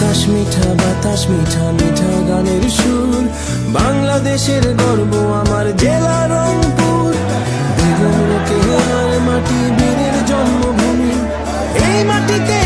আকাশ মিঠা, বাতাস মিঠা মিঠা গানের সুর। বাংলাদেশের গর্ব আমার জেলা রংপুর। বেগম কেহার মাটি বীরের জন্মভূমি। এই মাটিতে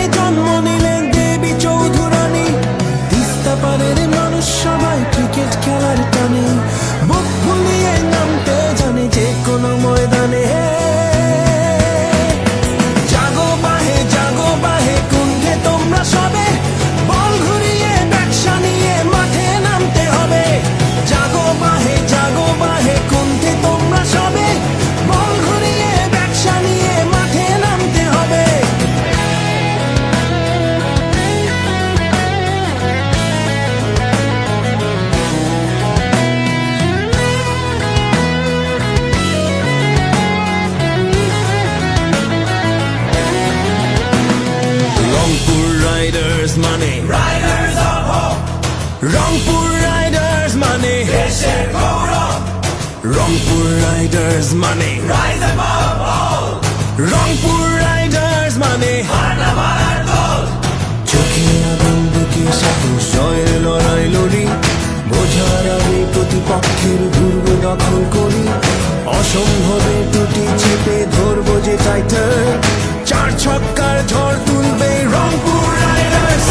রংপুর রাইডার্স মানে riders of hope Rangpur riders মানে দেশের গৌরব রংপুর রাইডার্স মানে rise above all Rangpur riders মানে হানা মারার দল চোখে আগুন বোঝার আমি দুর্গ দখল করি অসম্ভবে টুটি চেপে ধরবো যে টাইটার চার ছক্কার ঝড় তুলবে রংপুর রাইডার্স